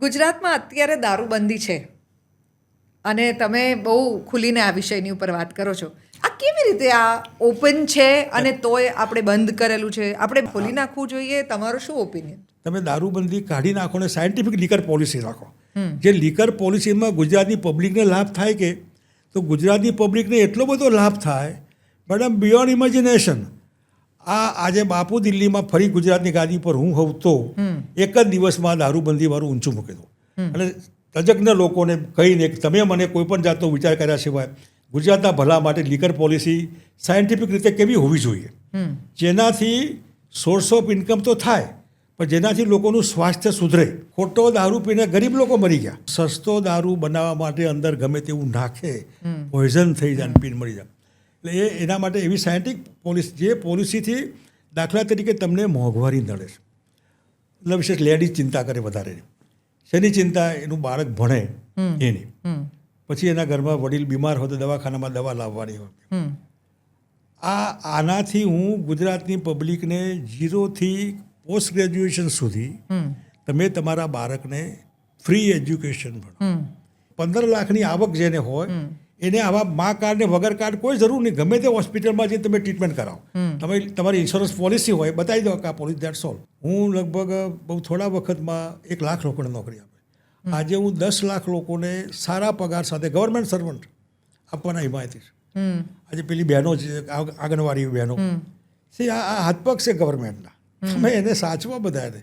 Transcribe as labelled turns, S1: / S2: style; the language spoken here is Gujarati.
S1: ગુજરાતમાં અત્યારે દારૂબંધી છે. અને તમે બહુ ખુલીને આ વિષયની ઉપર વાત કરો છો. આ કેવી રીતે આ ઓપન છે અને તોય આપણે બંધ કરેલું છે? આપણે ખોલી નાખવું જોઈએ. તમારો શું ઓપિનિયન
S2: તમે દારૂબંધી કાઢી નાખો ને સાયન્ટિફિક લીકર પોલિસી રાખો. જે લીકર પોલિસીમાં ગુજરાતની પબ્લિકને લાભ થાય કે? તો ગુજરાતની પબ્લિકને એટલો બધો લાભ થાય મેડમ બિયોન્ડ ઇમેજિનેશન આ આજે બાપુ દિલ્હીમાં ફરી ગુજરાતની ગાદી પર હું હોઉં તો એક જ દિવસમાં દારૂબંધી વાળું ઊંચું મૂકી દઉં. અને તજજ્ઞ લોકોને કહીને કે તમે મને કોઈ પણ જાતનો વિચાર કર્યા સિવાય ગુજરાતના ભલા માટે લીકર પોલિસી સાયન્ટિફિક રીતે કેવી હોવી જોઈએ? જેનાથી સોર્સ ઓફ ઇન્કમ તો થાય પણ જેનાથી લોકોનું સ્વાસ્થ્ય સુધરે. ખોટો દારૂ પીને ગરીબ લોકો મરી ગયા. સસ્તો દારૂ બનાવવા માટે અંદર ગમે તેવું નાખે પોઈઝન થઈ જાય અને પીને મરી જાય. એટલે એ એના માટે એવી સાયન્ટિક પોલિસી જે પોલિસીથી દાખલા તરીકે તમને મોંઘવારી નડે છે. એટલે વિશેષ લેડીઝ ચિંતા કરે વધારે. શેની ચિંતા? એનું બાળક ભણે એની. પછી એના ઘરમાં વડીલ બીમાર હોય તો દવાખાનામાં દવા લાવવાની હોય. આ આનાથી હું ગુજરાતની પબ્લિકને ઝીરોથી પોસ્ટ ગ્રેજ્યુએશન સુધી તમે તમારા બાળકને ફ્રી એજ્યુકેશન ભણો. પંદર લાખની આવક જેને હોય એને આવા મા કાર્ડ ને વગર કાર્ડ કોઈ જરૂર નહીં. ગમે તે હોસ્પિટલમાં જઈને તમે ટ્રીટમેન્ટ કરાવો. તમે તમારી ઇન્સ્યોરન્સ પોલિસી હોય બતાવી દો કે આ પોલિસી દેટ સોલ્વ હું લગભગ બહુ થોડા વખતમાં એક લાખ લોકોને નોકરી આપે. આજે હું દસ લાખ લોકોને સારા પગાર સાથે ગવર્મેન્ટ સર્વન્ટ આપવાના હિમાયતી છે આજે પેલી બહેનો છે આંગણવાડી બહેનો. છે આ હાથપગ છે ગવર્મેન્ટના તમે એને સાચવા બધાને.